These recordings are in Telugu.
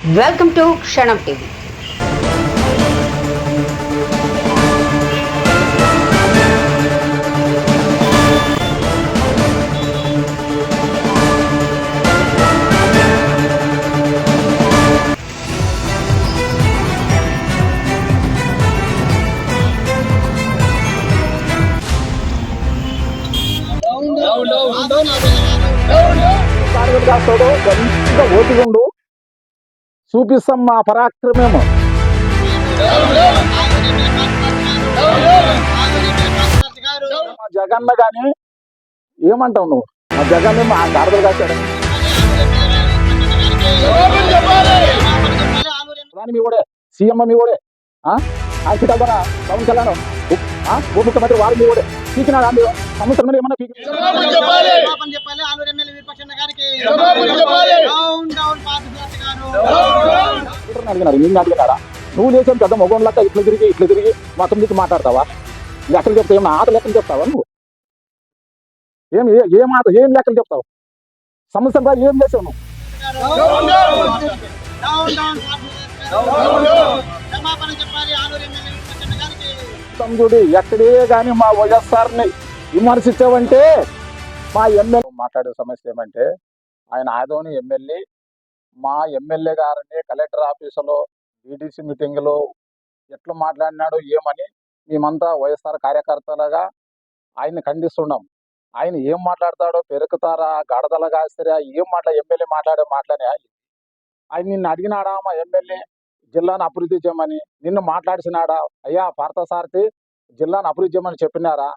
Welcome to Kshanam TV. ఓపికండు చూపిస్తాం మా పరాక్రమేమో. మా జగన్న కానీ ఏమంటావు నువ్వు? మా జగన్ మా గాడదలు కాశాడు ప్రధాని మీ కూడా సీఎం మీ కూడా హాస్పిటల్ ద్వారా పవన్ కళ్యాణ్. ఉప ముఖ్యమంత్రి వారు మీరు సంవత్సరం మీద ఏమన్నా పీకి అడిగినారు అడిగినారా? నువ్వు లేచిన పెద్ద మగోన్ లెక్క ఇట్లా తిరిగి ఇట్లా తిరిగి మొత్తం నీకు మాట్లాడతావా? లెక్కలు చెప్తావు ఏమన్నా ఆట లెక్కలు చెప్తావా నువ్వు? ఏం ఏ- ఏం ఆట ఏం లెక్కలు చెప్తావు? సంవత్సరం ఏం చేసావు నువ్వు? క్షమాపణ చెప్పాలి ఆలూరు చూడు ఎక్కడే కానీ మా వైఎస్ఆర్ని విమర్శించావంటే మా ఎమ్మెల్యే మాట్లాడే సమస్య ఏమంటే ఆయన ఆదోని ఎమ్మెల్యే మా ఎమ్మెల్యే గారిని కలెక్టర్ ఆఫీసులో ఈడీసీ మీటింగ్లో ఎట్లా మాట్లాడినాడో ఏమని మేమంతా వైఎస్ఆర్ కార్యకర్తలుగా ఆయన్ని ఖండిస్తున్నాం. ఆయన ఏం మాట్లాడతాడో పెరుకుతారా గడదల కాస్తారా ఏం మాట్లా ఎమ్మెల్యే మాట్లాడే మాట్లాడే ఆయన నిన్ను అడిగినాడా మా ఎమ్మెల్యే? జిల్లాను అభివృద్ధి చేయమని నిన్ను మాట్లాడిసినాడా? అయ్యా పార్థసారథి జిల్లాను అభివృద్ధి చేయమని చెప్పినారా?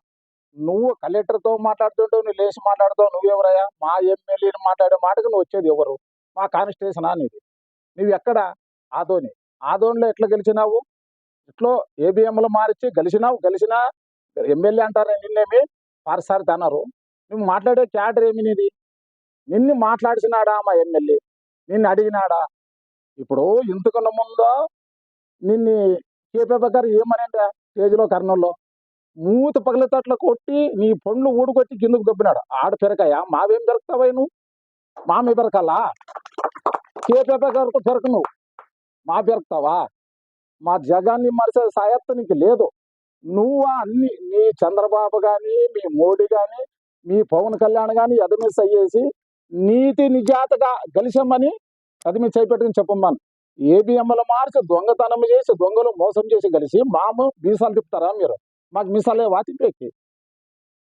నువ్వు కలెక్టర్తో మాట్లాడుతుంటావు నువ్వు లేచి మాట్లాడుతావు నువ్వెవరయ్యా? మా ఎమ్మెల్యేని మాట్లాడే మాటకు నువ్వు వచ్చేది ఎవరు? మా కాన్స్టిట్యూషన్ నీది? నువ్వు ఎక్కడ ఆదోని. ఆదోనిలో ఎట్లా గెలిచినావు? ఇట్లో ఏబిఎంలో మార్చి గెలిచినావు? గెలిచినా ఎమ్మెల్యే అంటారా నిన్నేమి? పార్థసారథి అన్నారు. నువ్వు మాట్లాడే క్యాడర్ ఏమి నీది? నిన్ను మాట్లాడిసినాడా మా ఎమ్మెల్యే? నిన్ను అడిగినాడా? ఇప్పుడు ఇంతకన్నా ముందో నిన్ను కేపీపీ గారు ఏమనండి స్టేజ్లో కర్నూల్లో? మూత పగలతట్ల కొట్టి నీ పండ్లు ఊడుకొచ్చి కిందకు దొబ్బినాడు. ఆడ పెరకాయ మావేం పెరగతావా నువ్వు? మామే పెరకాలా? కేపీపీ గారికి పెరక నువ్వు. మా పెరుకుతావా? మా జగాన్ని మరిసే సాయత్త నీకు లేదు. నువ్వు అన్ని నీ చంద్రబాబు కానీ మీ మోడీ కానీ మీ పవన్ కళ్యాణ్ కానీ ఎదమిస్ అయ్యేసి నీతి నిజాతగా గెలిచామని అది మీరు చేపెట్టుకుని చెప్పమ్మాను ఏబిఎంలో మార్చి దొంగతనం చేసి దొంగలు మోసం చేసి కలిసి మాము మీసాలు తిప్పుతారా మీరు? మాకు మీసాలే వాతింపేకి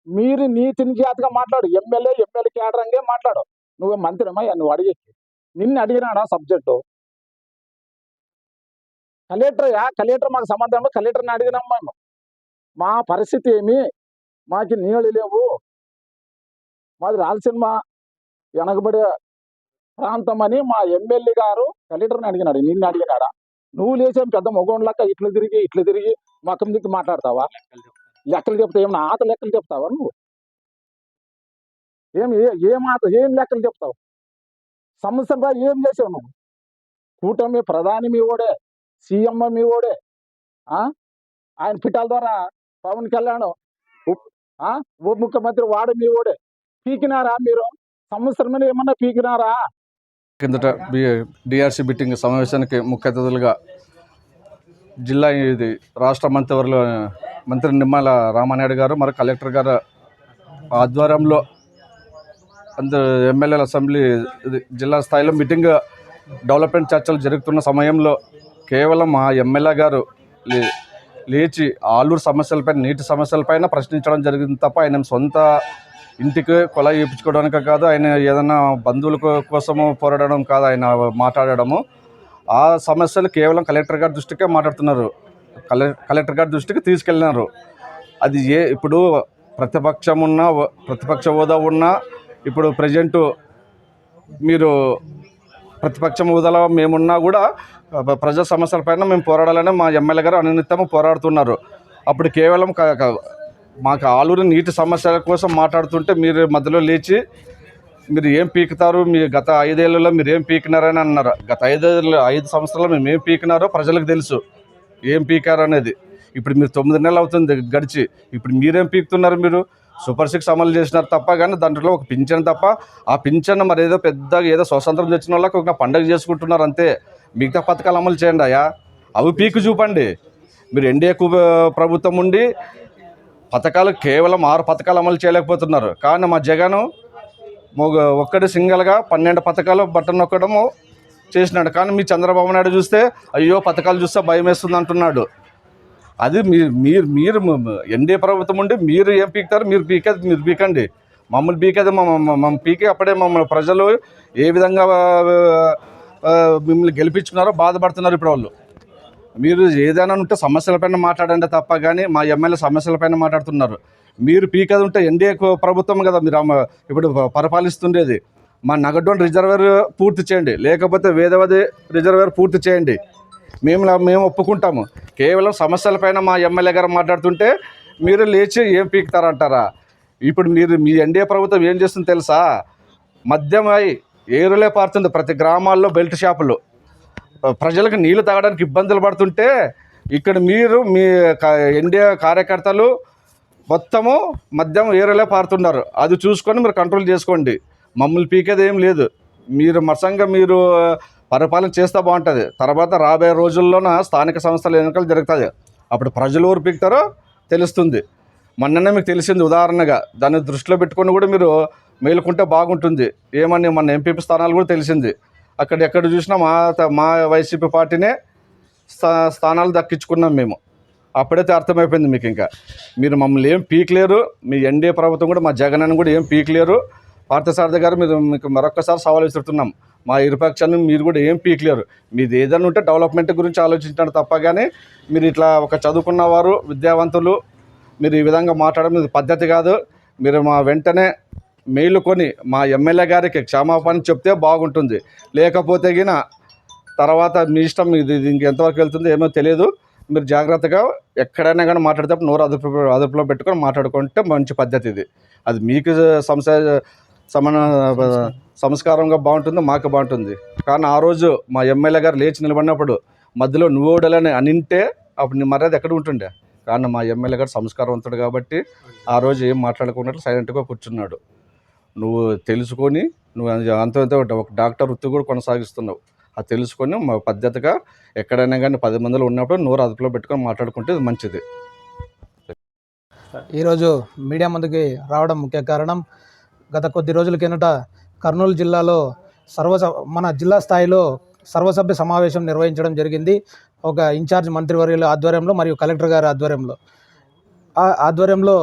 మీరు నీతి నిజాతగా మాట్లాడు. ఎమ్మెల్యే ఎమ్మెల్యే కేడరంగే మాట్లాడు. నువ్వు మంత్రిమా? నువ్వు అడిగేకి. నిన్ను అడిగినాడా సబ్జెక్టు? కలెక్టర్ యా? కలెక్టర్ మాకు సంబంధం కలెక్టర్ని అడిగినాం మేము. మా పరిస్థితి ఏమి? మాకు నీళ్ళు లేవు. మాది రాయలసీమ వెనకబడే ప్రాంతం అని మా ఎమ్మెల్యే గారు కలెక్టర్ని అడిగినాడు నిన్ను అడిగినాడా? నువ్వు లేచాం పెద్ద మగోళ్ళక్క లెక్క ఇట్లా తిరిగి ఇట్లా తిరిగి మకం దిక్కు మాట్లాడతావా? లెక్కలు చెప్తావు ఏమన్నా ఆత లెక్కలు చెప్తావా నువ్వు? ఏం ఏం ఆత ఏం లెక్కలు చెప్తావు? సంవత్సరంగా ఏం చేసావు నువ్వు? కూటమి ప్రధాని మీ ఓడే సీఎం మీ ఓడే ఆ? ఆయన పిఠాల ద్వారా పవన్ కళ్యాణ్ ఆ? ఉప ముఖ్యమంత్రి వాడు మీ ఓడే. పీకినారా మీరు? సంవత్సరం మీద ఏమన్నా పీకినారా? కిందట బి డిఆర్సి బిట్టింగ్ సమావేశానికి ముఖ్య అతిథులుగా జిల్లా ఇది రాష్ట్ర మంత్రివర్యులు మంత్రి నిమ్మల రామానాయుడు గారు మరి కలెక్టర్ గారు ఆధ్వర్యంలో అందరు ఎమ్మెల్యేల అసెంబ్లీ ఇది జిల్లా స్థాయిలో మీటింగ్ డెవలప్మెంట్ చర్చలు జరుగుతున్న సమయంలో కేవలం మా ఎమ్మెల్యే గారు లే- లేచి ఆలూరు సమస్యలపైన నీటి సమస్యలపైన ప్రశ్నించడం జరిగింది తప్ప ఆయన సొంత ఇంటికి కొల ఇప్పించుకోవడానికి కాదు ఆయన ఏదైనా బంధువుల కోసము పోరాడడం కాదు ఆయన మాట్లాడడము. ఆ సమస్యలు కేవలం కలెక్టర్ గారి దృష్టికే మాట్లాడుతున్నారు. కలెక్టర్ గారి దృష్టికి తీసుకెళ్ళినారు. అది ఏ ఇప్పుడు ప్రతిపక్షం ఉన్న ప్రతిపక్ష హోదా ఉన్నా ఇప్పుడు ప్రజెంటు మీరు ప్రతిపక్షం హోదాలో మేమున్నా కూడా ప్రజా ప్రజా సమస్యలపైన మేము పోరాడాలని మా ఎమ్మెల్యే గారు అనునిత్యము పోరాడుతున్నారు. అప్పుడు కేవలం మాకు ఆలూరు నీటి సమస్యల కోసం మాట్లాడుతుంటే మీరు మధ్యలో లేచి మీరు ఏం పీకుతారు? మీ గత ఐదేళ్ళలో మీరు ఏం పీకినారని అన్నారు. గత ఐదేళ్ళు ఐదు సంవత్సరాలు మేము ఏం పీకినారో ప్రజలకు తెలుసు. ఏం పీకారు అనేది. ఇప్పుడు మీరు తొమ్మిది నెలలు అవుతుంది గడిచి. ఇప్పుడు మీరేం పీకుతున్నారు మీరు? సూపర్ సిక్స్ అమలు చేసినారు తప్ప కానీ దాంట్లో ఒక పింఛన్ తప్ప ఆ పింఛన్ మరి ఏదో పెద్దగా ఏదో స్వతంత్రం తెచ్చిన వాళ్ళకి ఒక పండగ చేసుకుంటున్నారు అంతే. మిగతా పథకాలు అమలు చేయండి అయ్యా. అవి పీకు చూపండి. మీరు ఎన్డీఏ ప్రభుత్వం ఉండి పథకాలు కేవలం ఆరు పథకాలు అమలు చేయలేకపోతున్నారు. కానీ మా జగన్ మొగ ఒక్కడి సింగిల్గా పన్నెండు పథకాలు బట్టన్ నొక్కడము చేసినాడు. కానీ మీ చంద్రబాబు నాయుడు చూస్తే అయ్యో పథకాలు చూస్తే భయం వేస్తుంది అంటున్నాడు. అది మీరు మీరు మీరు ఎన్డీఏ ప్రభుత్వం ఉండి మీరు ఏం పీకుతారు? మీరు పీకేది మీరు పీకండి. మమ్మల్ని పీకేది మమ్మల్ని పీకే అప్పుడే మమ్మల్ని ప్రజలు ఏ విధంగా మిమ్మల్ని గెలిపించుకున్నారో బాధపడుతున్నారు ఇప్పుడు వాళ్ళు. మీరు ఏదైనా ఉంటే సమస్యలపైన మాట్లాడండి తప్ప కానీ మా ఎమ్మెల్యే సమస్యలపైన మాట్లాడుతున్నారు. మీరు పీకది ఉంటే ఎన్డీఏ ప్రభుత్వం కదా మీరు ఇప్పుడు పరిపాలిస్తుండేది. మా నగడ్డోన్ రిజర్వేర్ పూర్తి చేయండి. లేకపోతే వేదవది రిజర్వేర్ పూర్తి చేయండి. మేము మేము ఒప్పుకుంటాము. కేవలం సమస్యలపైన మా ఎమ్మెల్యే గారు మాట్లాడుతుంటే మీరు లేచి ఏం పీకుతారంటారా? ఇప్పుడు మీరు మీ ఎన్డీఏ ప్రభుత్వం ఏం చేస్తుందో తెలుసా? మద్యం అయి ఏరులే పారుతుంది. ప్రతి గ్రామాల్లో బెల్ట్ షాపులు. ప్రజలకు నీళ్ళు తాగడానికి ఇబ్బందులు పడుతుంటే ఇక్కడ మీరు మీ క- ఎన్డీఏ కార్యకర్తలు మొత్తము మద్యం ఏరలే పారుతున్నారు. అది చూసుకొని మీరు కంట్రోల్ చేసుకోండి. మమ్మల్ని పీకేది ఏం లేదు. మీరు మసంగా మీరు పరిపాలన చేస్తే బాగుంటుంది. తర్వాత రాబోయే రోజుల్లోన స్థానిక సంస్థల ఎన్నికలు జరుగుతుంది అప్పుడు ప్రజలు ఊరు పీకుతారో తెలుస్తుంది. మొన్ననే మీకు తెలిసింది ఉదాహరణగా. దాన్ని దృష్టిలో పెట్టుకొని కూడా మీరు మేలుకుంటే బాగుంటుంది. ఏమని మన ఎంపీపీ స్థానాలు కూడా తెలిసింది. అక్కడ ఎక్కడ చూసినా మా మా వైసీపీ పార్టీనే స్థా స్థానాలు దక్కించుకున్నాం మేము. అప్పుడైతే అర్థమైపోయింది మీకు ఇంకా. మీరు మమ్మల్ని ఏం పీకలేరు. మీ ఎన్డీఏ ప్రభుత్వం కూడా మా జగన్ అని కూడా ఏం పీకలేరు. పార్థసారథి గారు మీరు మీకు మరొకసారి సవాల్ విసురుతున్నాం. మా ఇరుపక్షాన్ని మీరు కూడా ఏం పీకలేరు. మీది ఏదైనా ఉంటే డెవలప్మెంట్ గురించి ఆలోచించడం తప్ప కానీ మీరు ఇట్లా ఒక చదువుకున్న వారు విద్యావంతులు మీరు ఈ విధంగా మాట్లాడడం ఇది పద్ధతి కాదు. మీరు మా వెంటనే మేలుకొని మా ఎమ్మెల్యే గారికి క్షమాపణ చెప్తే బాగుంటుంది. లేకపోతే గిన తర్వాత మీ ఇష్టం ఇది ఇది ఇంకెంతవరకు వెళ్తుందో ఏమో తెలియదు. మీరు జాగ్రత్తగా ఎక్కడైనా కానీ మాట్లాడేటప్పుడు నోరు అదుపు అదుపులో పెట్టుకొని మాట్లాడుకుంటే మంచి పద్ధతి ఇది. అది మీకు సంశ సమన సంస్కారంగా బాగుంటుంది మాకు బాగుంటుంది. కానీ ఆ రోజు మా ఎమ్మెల్యే గారు లేచి నిలబడినప్పుడు మధ్యలో నువ్వోడలని అనింటే అప్పుడు నీ మర్యాద ఎక్కడ ఉంటుండే? కానీ మా ఎమ్మెల్యే గారు సంస్కారవంతుడు కాబట్టి ఆ రోజు ఏం మాట్లాడుకున్నట్లు సైలెంట్గా కూర్చున్నాడు. నువ్వు తెలుసుకొని నువ్వు అంత ఒక డాక్టర్ వృత్తి కూడా కొనసాగిస్తున్నావు. అది తెలుసుకొని మా పద్ధతిగా ఎక్కడైనా కానీ పది మందిలో ఉన్నప్పుడు నోరు అదుపులో పెట్టుకొని మాట్లాడుకుంటే మంచిది. ఈరోజు మీడియా ముందుకి రావడం ముఖ్య కారణం. గత కొద్ది రోజుల కిందట కర్నూలు జిల్లాలో సర్వ మన జిల్లా స్థాయిలో సర్వసభ్య సమావేశం నిర్వహించడం జరిగింది. ఒక ఇన్ఛార్జ్ మంత్రివర్యుల ఆధ్వర్యంలో మరియు కలెక్టర్ గారి ఆధ్వర్యంలో. ఆ ఆధ్వర్యంలో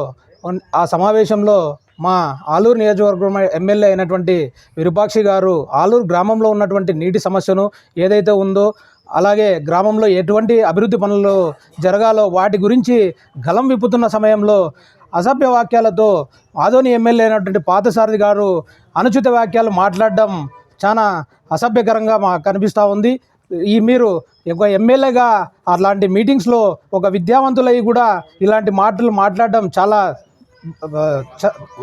ఆ సమావేశంలో మా ఆలూరు నియోజకవర్గం ఎమ్మెల్యే అయినటువంటి విరూపాక్షి గారు ఆలూరు గ్రామంలో ఉన్నటువంటి నీటి సమస్యను ఏదైతే ఉందో అలాగే గ్రామంలో ఎటువంటి అభివృద్ధి పనులు జరగాలో వాటి గురించి గలం విప్పుతున్న సమయంలో అసభ్య వాక్యాలతో ఆదోని ఎమ్మెల్యే అయినటువంటి పాతసారథి గారు అనుచిత వాక్యాలు మాట్లాడడం చాలా అసభ్యకరంగా మా కనిపిస్తూ ఉంది. ఈ మీరు ఒక ఎమ్మెల్యేగా అలాంటి మీటింగ్స్లో ఒక విద్యావంతులై కూడా ఇలాంటి మాటలు మాట్లాడడం చాలా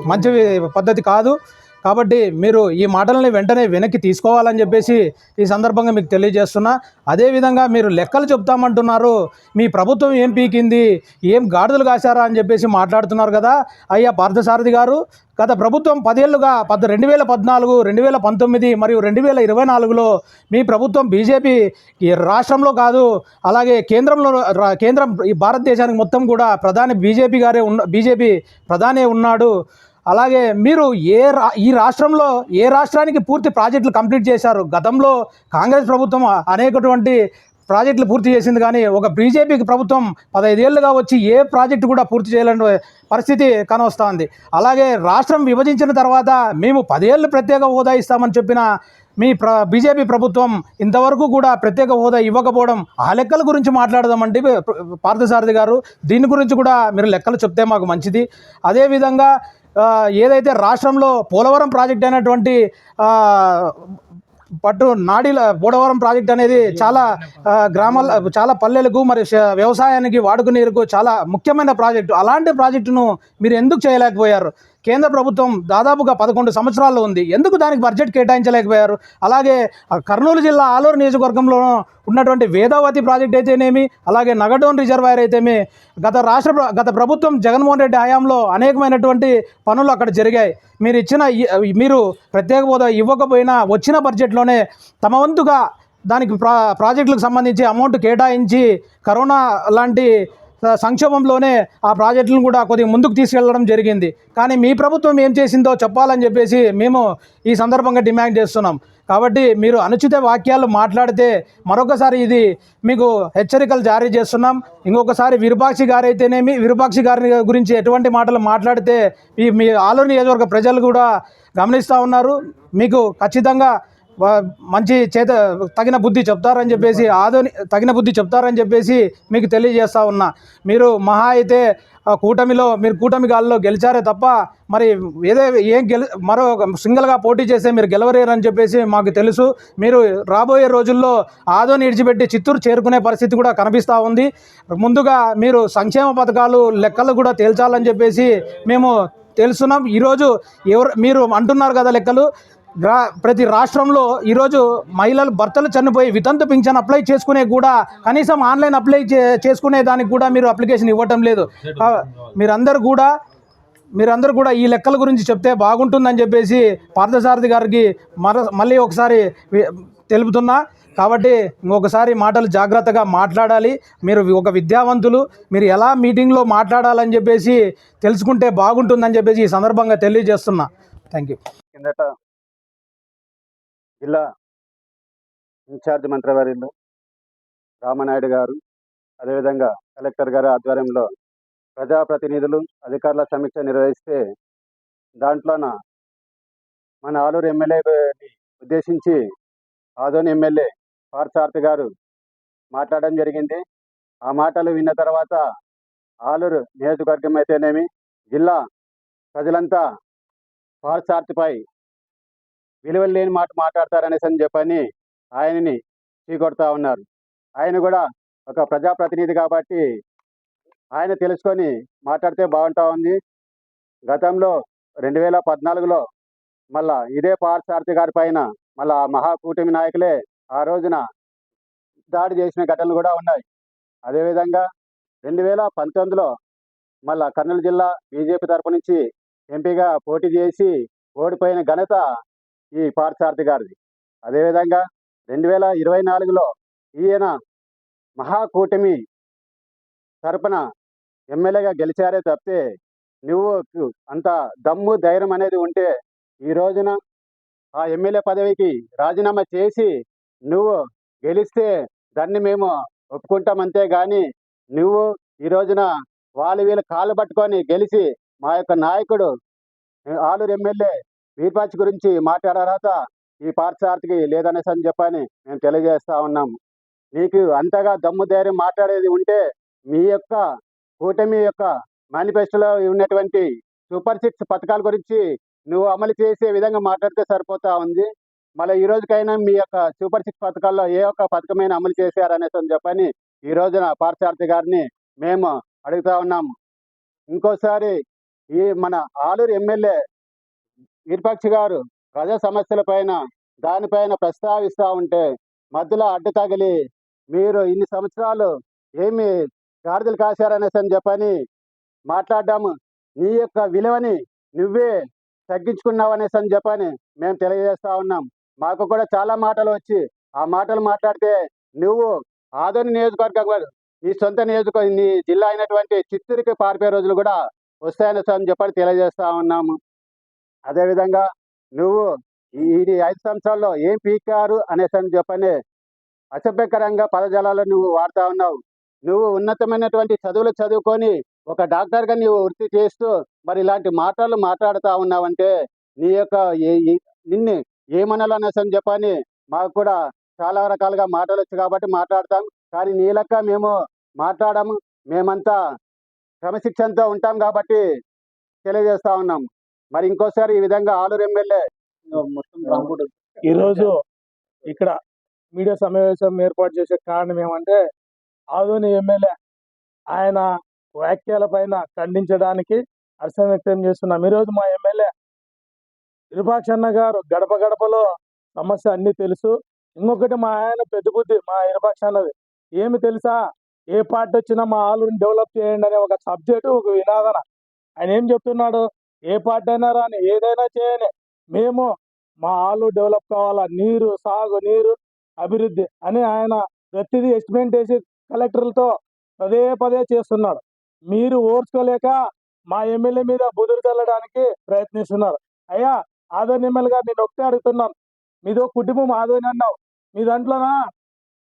మంచి పద్ధతి కాదు. కాబట్టి మీరు ఈ మాటలని వెంటనే వెనక్కి తీసుకోవాలని చెప్పేసి ఈ సందర్భంగా మీకు తెలియజేస్తున్నా. అదేవిధంగా మీరు లెక్కలు చెప్తామంటున్నారు. మీ ప్రభుత్వం ఏం పీకింది? ఏం గాడిదలు కాశారా అని చెప్పేసి మాట్లాడుతున్నారు కదా. అయ్యా పార్థసారథి గారు గత ప్రభుత్వం పదేళ్ళుగా పద్ రెండు వేల పద్నాలుగు రెండు వేల పంతొమ్మిది మరియు రెండు వేల ఇరవై నాలుగులో మీ ప్రభుత్వం బీజేపీ ఈ రాష్ట్రంలో కాదు అలాగే కేంద్రంలో కేంద్రం ఈ భారతదేశానికి మొత్తం కూడా ప్రధాని బీజేపీ గారే ఉన్న బీజేపీ ప్రధానే ఉన్నాడు. అలాగే మీరు ఏ రా ఈ రాష్ట్రంలో ఏ రాష్ట్రానికి పూర్తి ప్రాజెక్టులు కంప్లీట్ చేశారు? గతంలో కాంగ్రెస్ ప్రభుత్వం అనేకటువంటి ప్రాజెక్టులు పూర్తి చేసింది కానీ ఒక బీజేపీకి ప్రభుత్వం పదహైదేళ్ళుగా వచ్చి ఏ ప్రాజెక్టు కూడా పూర్తి చేయలేని పరిస్థితి కనొస్తోంది. అలాగే రాష్ట్రం విభజించిన తర్వాత మేము పదేళ్ళు ప్రత్యేక హోదా ఇస్తామని చెప్పిన మీ ప్ర బీజేపీ ప్రభుత్వం ఇంతవరకు కూడా ప్రత్యేక హోదా ఇవ్వకపోవడం ఆ లెక్కల గురించి మాట్లాడదామండి పార్థసారథి గారు. దీని గురించి కూడా మీరు లెక్కలు చెప్తే మాకు మంచిది. అదేవిధంగా ఏదైతే రాష్ట్రంలో పోలవరం ప్రాజెక్ట్ అయినటువంటి పట్టు నాడీల పోలవరం ప్రాజెక్ట్ అనేది చాలా గ్రామాల చాలా పల్లెలకు మరి వ్యవసాయానికి వాడుకునేందుకు చాలా ముఖ్యమైన ప్రాజెక్టు. అలాంటి ప్రాజెక్టును మీరు ఎందుకు చేయలేకపోయారు? కేంద్ర ప్రభుత్వం దాదాపుగా పదకొండు సంవత్సరాల్లో ఉంది. ఎందుకు దానికి బడ్జెట్ కేటాయించలేకపోయారు? అలాగే కర్నూలు జిల్లా ఆలూరు నియోజకవర్గంలో ఉన్నటువంటి వేదావతి ప్రాజెక్ట్ అయితేనేమి అలాగే నగడోన్ రిజర్వాయర్ అయితేమి గత రాష్ట్ర గత ప్రభుత్వం జగన్మోహన్ రెడ్డి హయాంలో అనేకమైనటువంటి పనులు అక్కడ జరిగాయి. మీరు ఇచ్చిన మీరు ప్రత్యేక హోదా ఇవ్వకపోయినా వచ్చిన బడ్జెట్లోనే తమ వంతుగా దానికి ప్రా ప్రాజెక్టులకు సంబంధించి అమౌంట్ కేటాయించి కరోనా లాంటి సంక్షోభంలోనే ఆ ప్రాజెక్టులను కూడా కొద్దిగా ముందుకు తీసుకెళ్ళడం జరిగింది. కానీ మీ ప్రభుత్వం ఏం చేసిందో చెప్పాలని చెప్పేసి మేము ఈ సందర్భంగా డిమాండ్ చేస్తున్నాం. కాబట్టి మీరు అనుచిత వాక్యాలు మాట్లాడితే మరొకసారి ఇది మీకు హెచ్చరికలు జారీ చేస్తున్నాం. ఇంకొకసారి విరూపాక్షి గారు అయితేనేమి విరూపాక్షి గారి గురించి ఎటువంటి మాటలు మాట్లాడితే ఈ మీ ఆలూరు నియోజకవర్గ ప్రజలు కూడా గమనిస్తూ ఉన్నారు. మీకు ఖచ్చితంగా మంచి చేత తగిన బుద్ధి చెప్తారని చెప్పేసి ఆదోని తగిన బుద్ధి చెప్తారని చెప్పేసి మీకు తెలియజేస్తా ఉన్నా. మీరు మహా అయితే కూటమిలో మీరు కూటమి గాల్లో గెలిచారే తప్ప మరి ఏదే ఏం గెలి మరో సింగిల్గా పోటీ చేస్తే మీరు గెలవలేరని చెప్పేసి మాకు తెలుసు. మీరు రాబోయే రోజుల్లో ఆదోని ఇడిచిపెట్టి చిత్తూరు చేరుకునే పరిస్థితి కూడా కనిపిస్తూ ఉంది. ముందుగా మీరు సంక్షేమ పథకాలు లెక్కలు కూడా తేల్చాలని చెప్పేసి మేము తెలుసున్నాం. ఈరోజు ఎవరు మీరు అంటున్నారు కదా లెక్కలు. ప్రతి రాష్ట్రంలో ఈరోజు మహిళలు భర్తలు చనిపోయి వితంతు పింఛన్ అప్లై చేసుకునే కూడా కనీసం ఆన్లైన్ అప్లై చే చేసుకునే దానికి కూడా మీరు అప్లికేషన్ ఇవ్వటం లేదు. మీరందరూ కూడా మీరందరూ కూడా ఈ లెక్కల గురించి చెప్తే బాగుంటుందని చెప్పేసి పార్థసారథి గారికి మర మళ్ళీ ఒకసారి తెలుపుతున్నా. కాబట్టి ఇంకొకసారి మాటలు జాగ్రత్తగా మాట్లాడాలి. మీరు ఒక విద్యావంతులు మీరు ఎలా మీటింగ్లో మాట్లాడాలని చెప్పేసి తెలుసుకుంటే బాగుంటుందని చెప్పేసి ఈ సందర్భంగా తెలియజేస్తున్నా. థ్యాంక్ యూ జిల్లా ఇన్ఛార్జ్ మంత్రివర్యులు రామనాయుడు గారు అదేవిధంగా కలెక్టర్ గారి ఆధ్వర్యంలో ప్రజాప్రతినిధులు అధికారుల సమీక్ష నిర్వహిస్తే దాంట్లోన మన ఆలూరు ఎమ్మెల్యేని ఉద్దేశించి ఆదోని ఎమ్మెల్యే పార్థసారథి గారు మాట్లాడడం జరిగింది. ఆ మాటలు విన్న తర్వాత ఆలూరు నియోజకవర్గం అయితేనేమి జిల్లా ప్రజలంతా పార్థసారథిపై విలువలు లేని మాట మాట్లాడతారనేసి అని చెప్పని ఆయనని చీకొడతా ఉన్నారు. ఆయన కూడా ఒక ప్రజాప్రతినిధి కాబట్టి ఆయన తెలుసుకొని మాట్లాడితే బాగుంటా ఉంది. గతంలో రెండు వేల పద్నాలుగులో మళ్ళా ఇదే పార్థసారథి గారి పైన మళ్ళా మహాకూటమి నాయకులే ఆ రోజున దాడి చేసిన ఘటనలు కూడా ఉన్నాయి. అదేవిధంగా రెండు వేల పంతొమ్మిదిలో మళ్ళా కర్నూలు జిల్లా బీజేపీ తరపు నుంచి ఎంపీగా పోటీ చేసి ఓడిపోయిన ఘనత ఈ పార్థసారథి గారిది. అదేవిధంగా రెండు వేల ఇరవై నాలుగులో ఈయన మహాకూటమి తరపున ఎమ్మెల్యేగా గెలిచారే తప్పితే నువ్వు అంత దమ్ము ధైర్యం అనేది ఉంటే ఈ రోజున ఆ ఎమ్మెల్యే పదవికి రాజీనామా చేసి నువ్వు గెలిస్తే దాన్ని మేము ఒప్పుకుంటాం అంతే కానీ నువ్వు ఈ రోజున వాళ్ళు వీళ్ళు కాళ్ళు పట్టుకొని గెలిచి మా యొక్క నాయకుడు ఆలూరు ఎమ్మెల్యే వీర్పాచి గురించి మాట్లాడే అర్హత ఈ పార్థసారథికి లేదనేసి అని చెప్పని మేము తెలియజేస్తా ఉన్నాము నీకు అంతగా దమ్ము ధైర్యం మాట్లాడేది ఉంటే మీ యొక్క కూటమి యొక్క మేనిఫెస్టోలో ఉన్నటువంటి సూపర్ సిక్స్ పథకాల గురించి నువ్వు అమలు చేసే విధంగా మాట్లాడితే సరిపోతా ఉంది. మళ్ళీ ఈ రోజుకైనా మీ యొక్క సూపర్ సిక్స్ పథకాల్లో ఏ ఒక్క పథకమైనా అమలు చేశారనేసి అని చెప్పని ఈ రోజున పార్థసారథి గారిని మేము అడుగుతా ఉన్నాము ఇంకోసారి ఈ మన ఆలూరు ఎమ్మెల్యే విరూపాక్షి గారు ప్రజా సమస్యల పైన దానిపైన ప్రస్తావిస్తూ ఉంటే మధ్యలో అడ్డు తగిలి మీరు ఇన్ని సంవత్సరాలు ఏమి గాడిదలు కాశారనేసి అని చెప్పని మాట్లాడ్డాము. నీ యొక్క విలువని నువ్వే తగ్గించుకున్నావు అనేసి అని చెప్పని మేము తెలియజేస్తా ఉన్నాం. మాకు కూడా చాలా మాటలు వచ్చి ఆ మాటలు మాట్లాడితే నువ్వు ఆదోని నియోజకవర్గం నీ సొంత నియోజక నీ జిల్లా అయినటువంటి చిత్తూరుకి పారిపోయే రోజులు కూడా వస్తాయనేసి అని చెప్పని తెలియజేస్తా ఉన్నాము. అదేవిధంగా నువ్వు ఈ ఐదు సంవత్సరాల్లో ఏం పీకారు అనేసి అని చెప్పని అసభ్యకరంగా పదజాలాలు నువ్వు వాడుతా ఉన్నావు. నువ్వు ఉన్నతమైనటువంటి చదువులు చదువుకొని ఒక డాక్టర్గా నీవు వృత్తి చేస్తూ మరి ఇలాంటి మాటలు మాట్లాడుతూ ఉన్నావంటే నీ యొక్క నిన్ను ఏమనాలనేసి అని చెప్పని మాకు కూడా చాలా రకాలుగా మాటలు వచ్చు కాబట్టి మాట్లాడతాం. కానీ నీ లెక్క మేము మాట్లాడము. మేమంతా క్రమశిక్షణతో ఉంటాం కాబట్టి తెలియజేస్తా ఉన్నాం. మరి ఇంకోసారి ఈ విధంగా ఆలూరు ఎమ్మెల్యే మొత్తం ఈరోజు ఇక్కడ మీడియా సమావేశం ఏర్పాటు చేసే కారణం ఏమంటే ఆదోని ఎమ్మెల్యే ఆయన వ్యాఖ్యల పైన ఖండించడానికి హర్షం వ్యక్తం చేస్తున్నాం. ఈరోజు మా ఎమ్మెల్యే విరూపాక్షన్న గారు గడప గడపలో సమస్య అన్నీ తెలుసు. ఇంకొకటి మా ఆయన పెద్ద బుద్ధి మా విరూపాక్ష అన్నది. ఏమి తెలుసా? ఏ పార్టీ వచ్చినా మా ఆలూరుని డెవలప్ చేయండి అనే ఒక సబ్జెక్టు ఒక వినాదన. ఆయన ఏం చెప్తున్నాడు? ఏ పార్టీ అయినా రాని ఏదైనా చేయని. మేము మా ఆలు డెవలప్ కావాలా? నీరు సాగు నీరు అభివృద్ధి అని ఆయన ప్రతిదీ ఎస్టిమేట్ చేసి కలెక్టర్లతో పదే పదే చేస్తున్నాడు. మీరు ఓర్చుకోలేక మా ఎమ్మెల్యే మీద బుదురు చల్లడానికి ప్రయత్నిస్తున్నారు. అయ్యా ఆదోని ఎమ్మెల్యేగా గారు నేను ఒకటే అడుగుతున్నాను. మీదో కుటుంబం ఆదోని అన్నావు. మీ దాంట్లోనా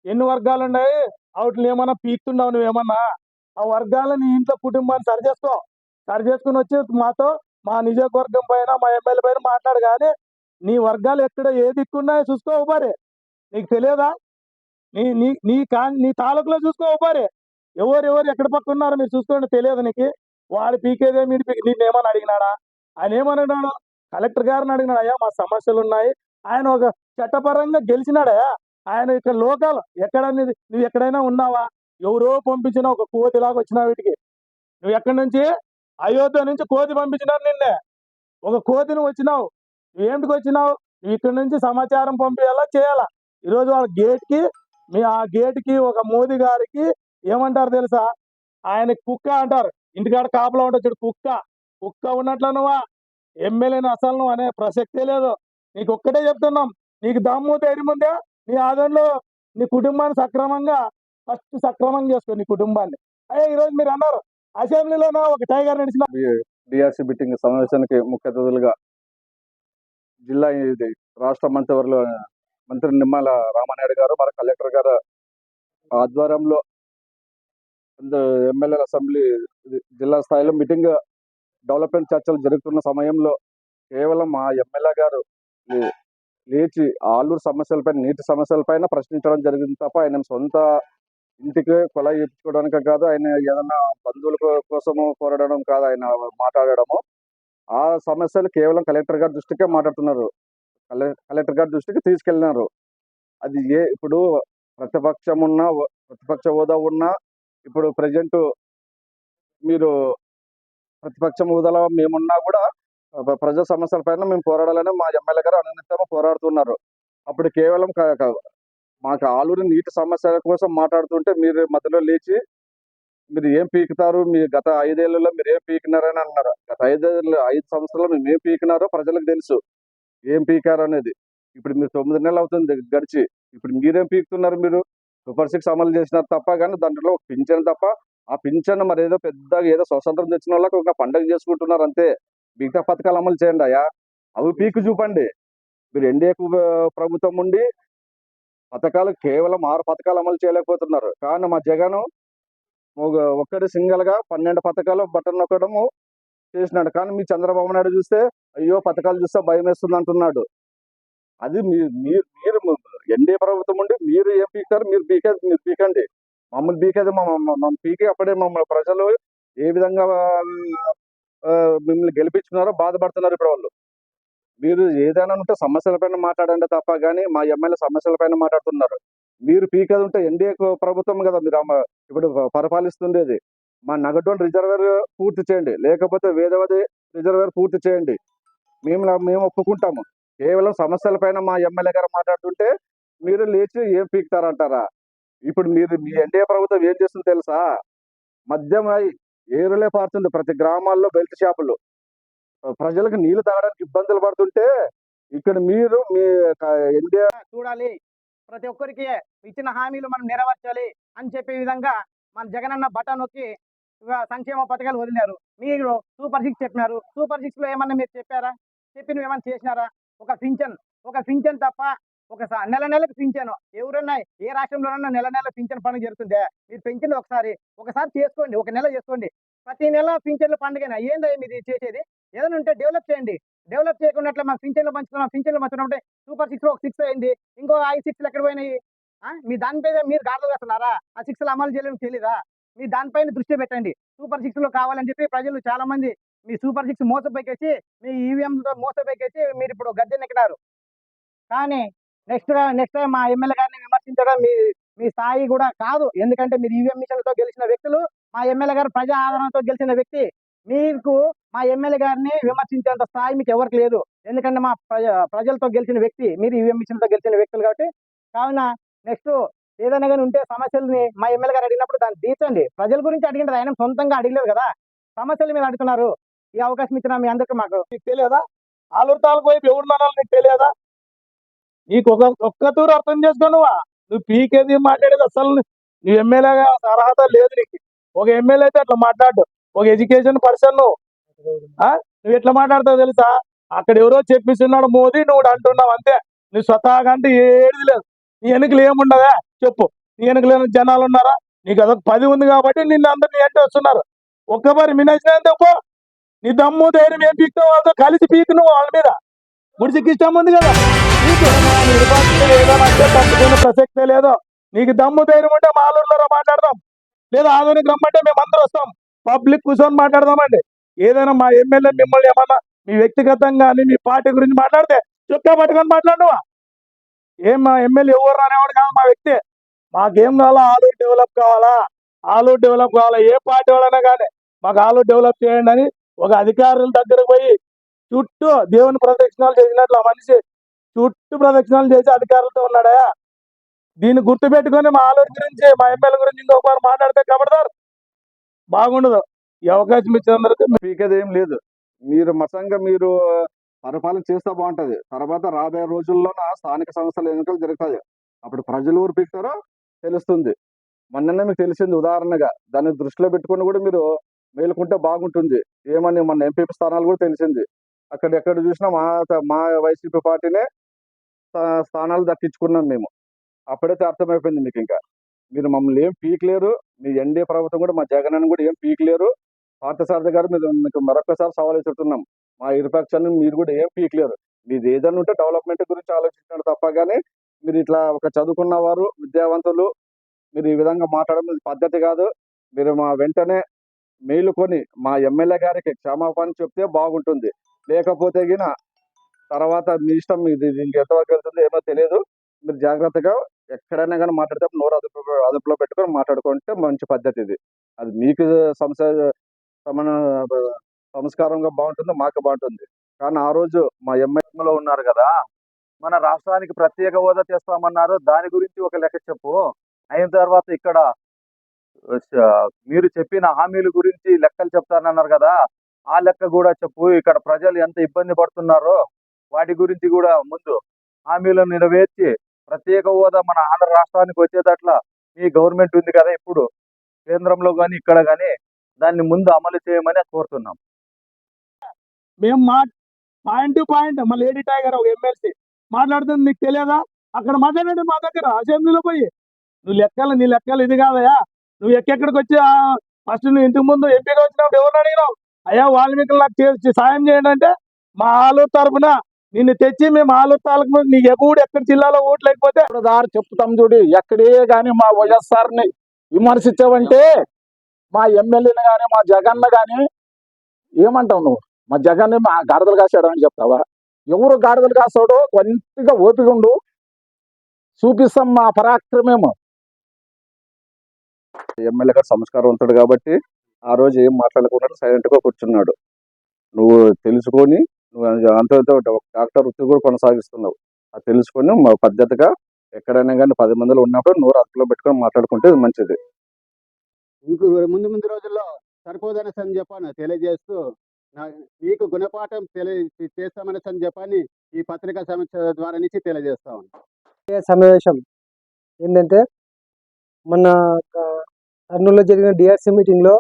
ఎన్ని వర్గాలు ఉన్నాయి? వాటిని ఏమన్నా పీక్తున్నావు నువ్వేమన్నా? ఆ వర్గాలని ఇంట్లో కుటుంబాన్ని సరి చేసుకో సరి చేసుకుని వచ్చి మాతో మా నియోజకవర్గం పైన మా ఎమ్మెల్యే పైన మాట్లాడు కానీ నీ వర్గాలు ఎక్కడ ఏ దిక్కున్నాయో చూసుకో మరి. నీకు తెలియదా? నీ నీ నీ కా నీ తాలూకులో చూసుకో మరి. ఎవరు ఎక్కడ పక్క ఉన్నారో మీరు చూసుకోండి తెలియదు నీకు. వాడు పీకేదే మీరు పీకి నేను ఏమని అడిగినాడా? ఆయన ఏమన్నాడు కలెక్టర్ గారిని అడిగినాడు అయ్యా మా సమస్యలు ఉన్నాయి. ఆయన ఒక చట్టపరంగా గెలిచినాడయ్యా ఆయన ఇక్కడ లోకల్ ఎక్కడ నువ్వు ఎక్కడైనా ఉన్నావా? ఎవరో పంపించిన ఒక కోతిలాగా వచ్చినా వీటికి. నువ్వు ఎక్కడి నుంచి? అయోధ్య నుంచి కోతి పంపించినారు నిన్నే. ఒక కోతిని వచ్చినావు. ఏంటికి వచ్చినావు? ఇక్కడ నుంచి సమాచారం పంపించేలా చేయాలా? ఈరోజు వాళ్ళ గేట్కి మీ ఆ గేట్కి ఒక మోదీ గారికి ఏమంటారు తెలుసా? ఆయన కుక్క అంటారు. ఇంటికాడ కాపలా ఉంటుంది చూడు కుక్క. కుక్క ఉన్నట్లు నువ్వా? ఎమ్మెల్యేని అసలు నువ్వు అనే ప్రసక్తే లేదు. నీకు ఒక్కటే చెప్తున్నాం. నీకు దమ్ము ధైర్యం ఉందా నీ ఆదంలో నీ కుటుంబాన్ని సక్రమంగా ఫస్ట్ సక్రమంగా చేసుకో నీ కుటుంబాన్ని. అయ్యా ఈరోజు మీరు అన్నారు అసెంబ్లీలోనో ఒక టైగర్ నడిచిన డిఆర్సీ బిట్టింగ్ సమావేశానికి ముఖ్య అతిథులుగా జిల్లా ఇది రాష్ట్ర మంత్రివర్లు మంత్రి నిమ్మల రామనాయుడు గారు మరి కలెక్టర్ గారు ఆధ్వర్యంలో ఎమ్మెల్యేల అసెంబ్లీ జిల్లా స్థాయిలో మీటింగ్ డెవలప్మెంట్ చర్చలు జరుగుతున్న సమయంలో కేవలం మా ఎమ్మెల్యే గారు లేచి ఆలూరు సమస్యలపైన నీటి సమస్యలపైన ప్రశ్నించడం జరిగింది తప్ప ఆయన సొంత ఇంటికి కొల ఇప్పించుకోవడానికి కాదు ఆయన ఏదైనా బంధువుల కోసము కోరడం కాదు ఆయన మాట్లాడడము ఆ సమస్యలు కేవలం కలెక్టర్ గారి దృష్టికే మాట్లాడుతున్నారు. కలెక్టర్ గారి దృష్టికి తీసుకెళ్ళినారు. అది ఏ ఇప్పుడు ప్రతిపక్షం ఉన్నా ప్రతిపక్ష హోదా ఉన్నా ఇప్పుడు ప్రజెంట్ మీరు ప్రతిపక్ష హోదాలో మేమున్నా కూడా ప్రజా సమస్యల పైన మేము పోరాడాలని మా ఎమ్మెల్యే గారు అనునిత్యము పోరాడుతున్నారు. అప్పుడు కేవలం మాకు ఆలూరు నీటి సమస్యల కోసం మాట్లాడుతుంటే మీరు మధ్యలో లేచి మీరు ఏం పీకుతారు? మీ గత ఐదేళ్ళలో మీరు ఏం పీకినారని అన్నారు. గత ఐదేళ్ళు ఐదు సంవత్సరాలు మేము ఏం పీకినారో ప్రజలకు తెలుసు. ఏం పీకారు అనేది. ఇప్పుడు మీరు తొమ్మిది నెలలు అవుతుంది గడిచి. ఇప్పుడు మీరేం పీకుతున్నారు మీరు? సూపర్ సిక్స్ అమలు చేసినారు తప్ప కానీ దాంట్లో ఒక పింఛన్ తప్ప ఆ పింఛన్ మరి ఏదో పెద్దగా ఏదో స్వతంత్రం తెచ్చిన వాళ్ళకి ఒక పండగ చేసుకుంటున్నారు అంతే. మిగతా పథకాలు అమలు చేయండి అయ్యా. అవి పీకు చూపండి. మీరు ఎన్డీఏ ప్రభుత్వం ఉండి పథకాలు కేవలం ఆరు పథకాలు అమలు చేయలేకపోతున్నారు. కానీ మా జగన్ ఒక- ఒక్కడి సింగిల్గా పన్నెండు పథకాలు బటన్ నొక్కడము చేసినాడు. కానీ మీ చంద్రబాబు నాయుడు చూస్తే అయ్యో పథకాలు చూస్తే భయం వేస్తుంది అంటున్నాడు. అది మీరు మీరు ఎన్డీఏ ప్రభుత్వం ఉండి మీరు ఏం పీకారు? మీరు పీకేది మీరు పీకండి. మమ్మల్ని పీకేది మమ్మల్ని మా- పీకి అప్పుడే మమ్మల్ని ప్రజలు ఏ విధంగా మిమ్మల్ని గెలిపించుకున్నారో బాధపడుతున్నారు ఇప్పుడు వాళ్ళు. మీరు ఏదైనా ఉంటే సమస్యలపైన మాట్లాడండి తప్ప కానీ మా ఎమ్మెల్యే సమస్యలపైన మాట్లాడుతున్నారు. మీరు పీకేది ఉంటే ఎన్డీఏ ప్రభుత్వం కదా మీరు అమ్మ- ఇప్పుడు పరిపాలిస్తుండేది. మా నగడోన్ రిజర్వేర్ పూర్తి చేయండి. లేకపోతే వేదవది రిజర్వేర్ పూర్తి చేయండి. మేము మేము ఒప్పుకుంటాము. కేవలం సమస్యలపైన మా ఎమ్మెల్యే గారు మాట్లాడుతుంటే మీరు లేచి ఏం పీకుతారంటారా? ఇప్పుడు మీరు మీ ఎన్డీఏ ప్రభుత్వం ఏం చేస్తుందో తెలుసా? మద్యం అయి ఏరులే పారుతుంది. ప్రతి గ్రామాల్లో బెల్ట్ షాపులు. ప్రజలకు నీళ్ళు తాగడానికి ఇబ్బందులు పడుతుంటే ఇక్కడ మీరు మీ చూడాలి. ప్రతి ఒక్కరికి ఇచ్చిన హామీలు మనం నెరవేర్చాలి అని చెప్పే విధంగా మన జగనన్న బటన్ నొక్కి సంక్షేమ పథకాలు వదిలినారు మీరు సూపర్ సిక్స్ చెప్పినారు. సూపర్ సిక్స్లో ఏమన్నా మీరు చెప్పారా? చెప్పి నువ్వు ఏమన్నా చేసినారా? ఒక పింఛన్ ఒక పింఛన్ తప్ప ఒక స- నెల నెలకు పింఛను ఎవరన్నా ఏ రాష్ట్రంలోనన్నా నెల నెల పింఛన్ పండుగ జరుగుతుందే? మీరు పెంచండి ఒకసారి ఒకసారి చేసుకోండి ఒక నెల చేసుకోండి. ప్రతి నెల పింఛన్ల పండుగ ఏందో మీరు చేసేది? ఏదైనా ఉంటే డెవలప్ చేయండి. డెవలప్ చేయకుండా మా మనం పింఛన్లు పంచుతున్నాం పింఛన్లు పంచుతున్నప్పుడు సూపర్ సిక్స్ ఒక సిక్స్ అయింది. ఇంకో ఐదు సిక్స్లు ఎక్కడ పోయినాయి? ఆ? మీ దానిపై మీరు గాడులు వేస్తున్నారా? ఆ సిక్స్లు అమలు చేయలేము తెలీదా? మీ దానిపైన దృష్టి పెట్టండి. సూపర్ సిక్స్లో కావాలని చెప్పి ప్రజలు చాలా మంది మీ సూపర్ సిక్స్ మోసపైకేసి మీ ఈవీఎంతో మోసపైకేసి మీరు ఇప్పుడు గద్దెనెక్కినారు కానీ నెక్స్ట్ నెక్స్ట్ టైం మా ఎమ్మెల్యే గారిని విమర్శించడం మీ మీ స్థాయి కూడా కాదు. ఎందుకంటే మీరు ఈవీఎం మిషన్లతో గెలిచిన వ్యక్తులు మా ఎమ్మెల్యే గారు ప్రజా ఆదరణతో గెలిచిన వ్యక్తి. మీకు మా ఎమ్మెల్యే గారిని విమర్శించేంత స్థాయి మీకు ఎవరికి లేదు. ఎందుకంటే మా ప్రజ ప్రజలతో గెలిచిన వ్యక్తి మీరు ఈవీఎం గెలిచిన వ్యక్తులు కాబట్టి. కావున నెక్స్ట్ ఏదైనా కానీ ఉంటే సమస్యల్ని మా ఎమ్మెల్యే గారు అడిగినప్పుడు దాన్ని తీర్చండి. ప్రజల గురించి అడిగినది ఆయన సొంతంగా అడిగలేదు కదా. సమస్యల మీద అడుగుతున్నారు. ఈ అవకాశం ఇచ్చిన మీ అందరికీ మాకు నీకు తెలియదా? ఆలూరు తాలూకు వైపు ఎవరున్నారో నీకు తెలియదా? నీకు ఒక ఒక్క తూరు అర్థం చేసుకోనువా నువ్వు. పీకేది మాట్లాడేది అసలు నువ్వు ఎమ్మెల్యేగా అర్హత లేదు నీకు. ఒక ఎమ్మెల్యే అయితే అట్లా మాట్లాడు. ఒక ఎడ్యుకేషన్ పర్సన్ నువ్వు. నువ్వు ఎట్లా మాట్లాడతావు తెలుసా? అక్కడ ఎవరో చెప్పిస్తున్నాడు మోదీ నువ్వు అంటున్నావు అంతే. నువ్వు స్వతహాగా అంటే ఏది లేదు. నీ వెనుకలు ఏముండదా? చెప్పు. నీ వెనుకలు జనాలు ఉన్నారా? నీకు అదొక పది ఉంది కాబట్టి నిన్ను అందరినీ అంటే వస్తున్నారు? ఒక్కసారి మినచ్చినంత నీ దమ్ము ధైర్యం ఏం పీక్తావు వాళ్ళతో కలిసి పీకు నువ్వు వాళ్ళ మీద. ముడిసికి ఇష్టం ఉంది కదా? తప్పుకునే ప్రసక్తే లేదు. నీకు దమ్ము ధైర్యం ఉంటే మాలూరులో మాట్లాడదాం. లేదా ఆధునిక రమ్మంటే మేము అందరూ వస్తాం. పబ్లిక్ కూర్చొని మాట్లాడదామండి. ఏదైనా మా ఎమ్మెల్యే మిమ్మల్ని ఏమన్నా మీ వ్యక్తిగతంగా అని మీ పార్టీ గురించి మాట్లాడితే చుట్టా పట్టుకొని మాట్లాడువా? ఏం మా ఎమ్మెల్యే ఎవరు రానేవాడు కాదు మా వ్యక్తి. మాకేం కావాలా? ఆలూరు డెవలప్ కావాలా? ఆలూరు డెవలప్ కావాలా? ఏ పార్టీ వాళ్ళైనా కానీ మాకు ఆలూరు డెవలప్ చేయండి అని ఒక అధికారుల దగ్గరకు పోయి చుట్టూ దేవుని ప్రదక్షిణాలు చేసినట్లు ఆ మనిషి చుట్టూ ప్రదక్షిణాలు చేసి అధికారులతో ఉన్నాడా? దీన్ని గుర్తు పెట్టుకొని మా ఆలూరు గురించి మా ఎమ్మెల్యే గురించి ఇంకొకరు మాట్లాడితే కబడతారు. బాగుండదు. ఈ అవకాశం ఇచ్చినందుకు పీకేది ఏం లేదు. మీరు మతంగా మీరు పరిపాలన చేస్తే బాగుంటది. తర్వాత రాబోయే రోజుల్లోన స్థానిక సంస్థల ఎన్నికలు జరుగుతాయి. అప్పుడు ప్రజలు ఊరు పీకుతారో తెలుస్తుంది. మొన్ననే మీకు తెలిసింది ఉదాహరణగా దాన్ని దృష్టిలో పెట్టుకుని కూడా మీరు మేలుకుంటే బాగుంటుంది. ఏమని మన ఎంపీ స్థానాలు కూడా తెలిసింది. అక్కడ ఎక్కడ చూసినా మా మా వైసీపీ పార్టీనే స్థా- స్థానాలు దక్కించుకున్నాం మేము. అప్పుడైతే అర్థమైపోయింది మీకు ఇంకా. మీరు మమ్మల్ని ఏం పీకలేరు. మీ ఎన్డీఏ ప్రభుత్వం కూడా మా జగన్ అని కూడా ఏం పీకలేరు. పార్థసారథి గారు మీరు మీకు మరొకసారి సవాల్ చెప్తున్నాం మా ఇరుపక్షాన్ని మీరు కూడా ఏం పీకలేరు. మీరు ఏదైనా ఉంటే డెవలప్మెంట్ గురించి ఆలోచించాడు తప్ప కానీ మీరు ఇట్లా ఒక చదువుకున్న వారు విద్యావంతులు మీరు ఈ విధంగా మాట్లాడడం పద్ధతి కాదు. మీరు మా వెంటనే మేలుకొని మా ఎమ్మెల్యే గారికి క్షమాపణ చెప్తే బాగుంటుంది. లేకపోతే గిన తర్వాత మీ ఇష్టం ఇది దీనికి ఎంతవరకు వెళ్తుందో ఏమో తెలియదు మీరు జాగ్రత్తగా ఎక్కడైనా కానీ మాట్లాడితే నోరు అదుపు అదుపులో పెట్టుకొని మాట్లాడుకుంటే మంచి పద్ధతి ఇది. అది మీకు సంస సమన సంస్కారంగా బాగుంటుంది మాకు బాగుంటుంది. కానీ ఆ రోజు మా ఎంఐఎంలో ఉన్నారు కదా మన రాష్ట్రానికి ప్రత్యేక హోదా తెస్తామన్నారు. దాని గురించి ఒక లెక్క చెప్పు. అయిన తర్వాత ఇక్కడ మీరు చెప్పిన హామీల గురించి లెక్కలు చెప్తానన్నారు కదా ఆ లెక్క కూడా చెప్పు. ఇక్కడ ప్రజలు ఎంత ఇబ్బంది పడుతున్నారో వాటి గురించి కూడా ముందు హామీలను నెరవేర్చి ప్రత్యేక హోదా మన ఆంధ్ర రాష్ట్రానికి వచ్చేటట్ల మీ గవర్నమెంట్ ఉంది కదా ఇప్పుడు. కేంద్రంలో కానీ ఇక్కడ కానీ దాన్ని ముందు అమలు చేయమని కోరుతున్నాం. మేము మా పాయింట్ టు పాయింట్ మా లేడీ టైగర్ ఒక ఎమ్మెల్సీ మాట్లాడుతుంది నీకు తెలియదా? అక్కడ మాట్లాడండి మా దగ్గర అసెంబ్లీలో పోయి. నువ్వు లెక్కలు నీ లెక్కలు ఇది కాదయా? నువ్వు ఎక్కడికి వచ్చి ఫస్ట్ నువ్వు ఇంతకు ముందు ఎంపీగా వచ్చినప్పుడు ఎవరిని అడిగినావు? అయ్యా వాల్మీకి నాకు సాయం చేయండి అంటే మా ఆలూరు తరఫున నిన్ను తెచ్చి మేము ఆలూరు తాలూకు నీ ఎప్పుడు ఎక్కడ జిల్లాలో ఓట్లు లేకపోతే దారి చెప్తాం చూడు ఎక్కడే కానీ మా వైఎస్ఆర్ని విమర్శించావంటే మా ఎమ్మెల్యేని కానీ మా జగన్ను కానీ ఏమంటావు నువ్వు? మా జగన్ మా గాడిదలు కాసాడు అని చెప్తావా? ఎవరు గాడిదలు కాసాడో కొంతగా ఓపిక ఉండు. చూపిస్తాం మా పరాక్రమేమో ఎమ్మెల్యే గారు సంస్కారవంతుడు కాబట్టి ఆ రోజు ఏం మాట్లాడకుండా సైలెంట్గా కూర్చున్నాడు. నువ్వు తెలుసుకొని నువ్వు అంత డాక్టర్ వృత్తి కూడా కొనసాగిస్తున్నావు. అది తెలుసుకొని మా పద్ధతిగా ఎక్కడైనా కానీ పది మందిలో ఉన్నప్పుడు నోరు అదుపులో పెట్టుకొని మాట్లాడుకుంటే ఇది మంచిది. ఇంకో ముందు ముందు రోజుల్లో సరిపోదనేసి అని చెప్పాను తెలియజేస్తూ మీకు గుణపాఠం తెలియ చేస్తామనేసి అని చెప్పని ఈ పత్రికా సమీక్ష ద్వారా నుంచి తెలియజేస్తాను ఏ సమావేశం ఏంటంటే మన కర్నూలులో జరిగిన డిఆర్సీ మీటింగ్లో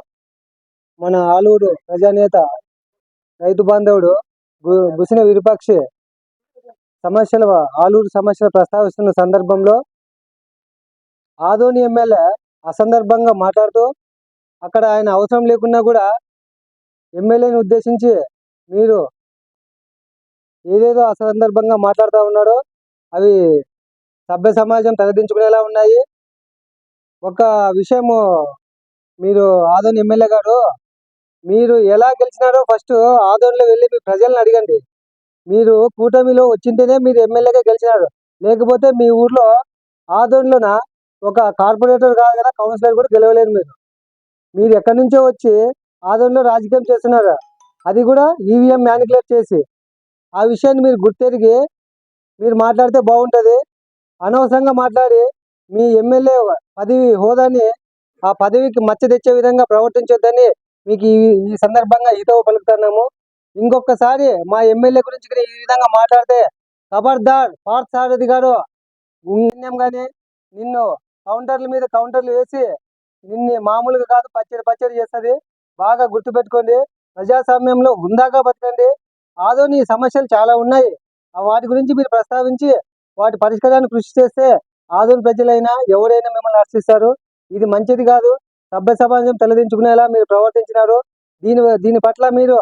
మన ఆలూరు ప్రజానేత రైతు బాంధవుడు గు- గుసిన విరుపక్షి సమస్యల ఆలూరు సమస్యలు ప్రస్తావిస్తున్న సందర్భంలో ఆదోని ఎమ్మెల్యే అసందర్భంగా మాట్లాడుతూ అక్కడ ఆయన అవసరం లేకున్నా కూడా ఎమ్మెల్యేని ఉద్దేశించి మీరు ఏదేదో అసందర్భంగా మాట్లాడుతూ ఉన్నాడో అవి సభ్య సమాజం తలదించుకునేలా ఉన్నాయి. ఒక విషయము మీరు ఆదోని ఎమ్మెల్యే గారు మీరు ఎలా గెలిచినారో ఫస్ట్ ఆదోనిలో వెళ్ళి మీ ప్రజలను అడగండి. మీరు కూటమిలో వచ్చింటేనే మీరు ఎమ్మెల్యేగా గెలిచినారు. లేకపోతే మీ ఊర్లో ఆదోనిలోన ఒక కార్పొరేటర్ కాదు కదా కౌన్సిలర్ కూడా గెలవలేరు మీరు. మీరు ఎక్కడి నుంచో వచ్చి ఆదోనిలో రాజకీయం చేస్తున్నారు? అది కూడా ఈవీఎం మ్యానికులేట్ చేసి. ఆ విషయాన్ని మీరు గుర్తెరిగి మీరు మాట్లాడితే బాగుంటుంది. అనవసరంగా మాట్లాడి మీ ఎమ్మెల్యే పదవి హోదాని ఆ పదవికి మచ్చ తెచ్చే విధంగా ప్రవర్తించొద్దని మీకు ఈ ఈ సందర్భంగా ఈతవ పలుకుతున్నాము. ఇంకొకసారి మా ఎమ్మెల్యే గురించి ఈ విధంగా మాట్లాడితే ఖబర్దార్ పార్థసారథి గారు కానీ నిన్ను కౌంటర్ల మీద కౌంటర్లు వేసి నిన్ను మామూలుగా కాదు పచ్చడి పచ్చడి చేస్తుంది. బాగా గుర్తుపెట్టుకోండి. ప్రజాస్వామ్యంలో హుందాగా బతకండి. ఆదోని సమస్యలు చాలా ఉన్నాయి. ఆ వాటి గురించి మీరు ప్రస్తావించి వాటి పరిష్కారాన్ని కృషి చేస్తే ఆదోని ప్రజలైనా ఎవరైనా మిమ్మల్ని ఆశిస్తారు ఇది మంచిది కాదు. సభ్య సమాజం తలదించుకునేలా మీరు ప్రవర్తించినారు. దీని దీని పట్ల మీరు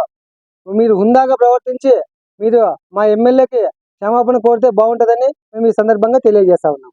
మీరు హుందాగా ప్రవర్తించి మీరు మా ఎమ్మెల్యేకి క్షమాపణ కోరితే బాగుంటుందని మేము ఈ సందర్భంగా తెలియజేస్తా ఉన్నాం.